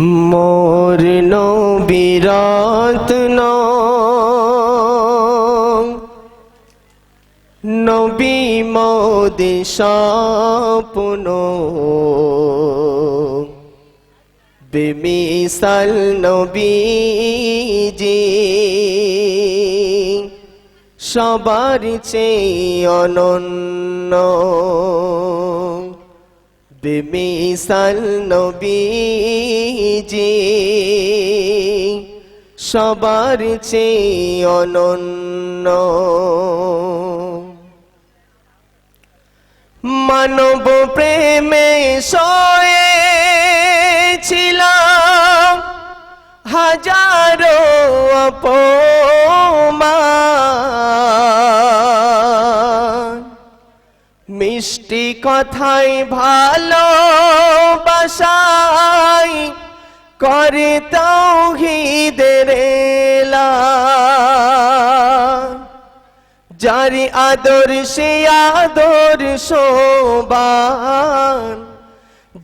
মোর নবীরত্ন নবী মোদি স্বপ্ন। বেমিসাল নবীজি। সবার চেয়ে অনন্য। বেমিসাল নবীজি সবার চেয়ে অনন্য। মানব প্রেমে ছিলাম হাজারো অপমান মিষ্টি কথাই ভালো বাসাই করে তৌহিদের যারি আদর সে আদর শোবান।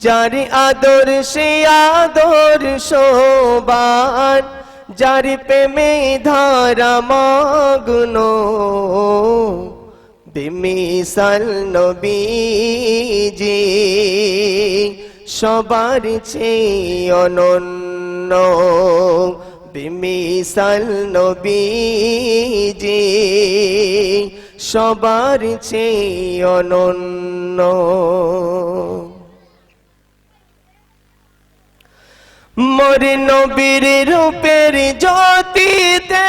যারি আদর সে আদর শোবান। যারি প্রেমে ধারা মগ্ন। বিমিসাল নবীজি সবার চেয়ে অনন্য। বিমিসাল নবীজি সবার চেয়ে অনন্য। মোর নবীর রূপের জ্যোতিতে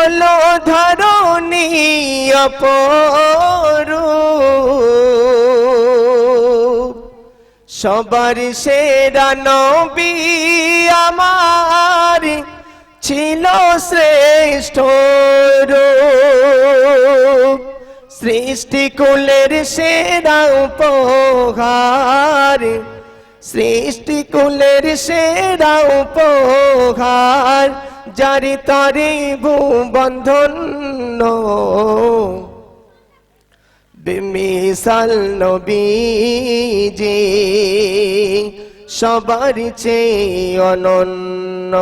হলো ধরণী অপরূপ। সবার সেরা নবী আমার ছিল শ্রেষ্ঠ রূপ। সৃষ্টি কুলের সেরা উপহার, সৃষ্টি কুলের সেরা উপহার। জারি তরে বন্ধন বেমিসাল নবীজি সবার চেয়ে অনন্য।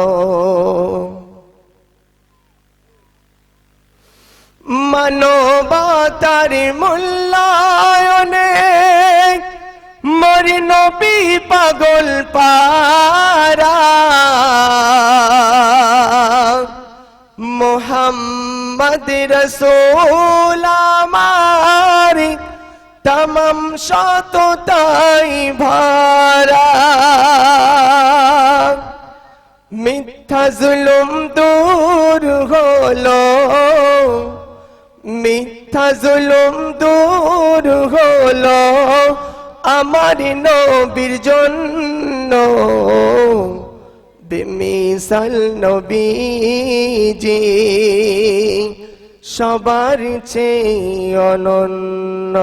মানবতার মূল্যায়নে মরি নবী পাগল পারা রসুল আমার তমম সততাই ভারা। মিথ্যা জুলুম দূর হলো, মিথ্যা জুলুম দূর হলো আমার নবীর জন্য। বেমিসাল নবীজি সবার চেয়ে অনন্য।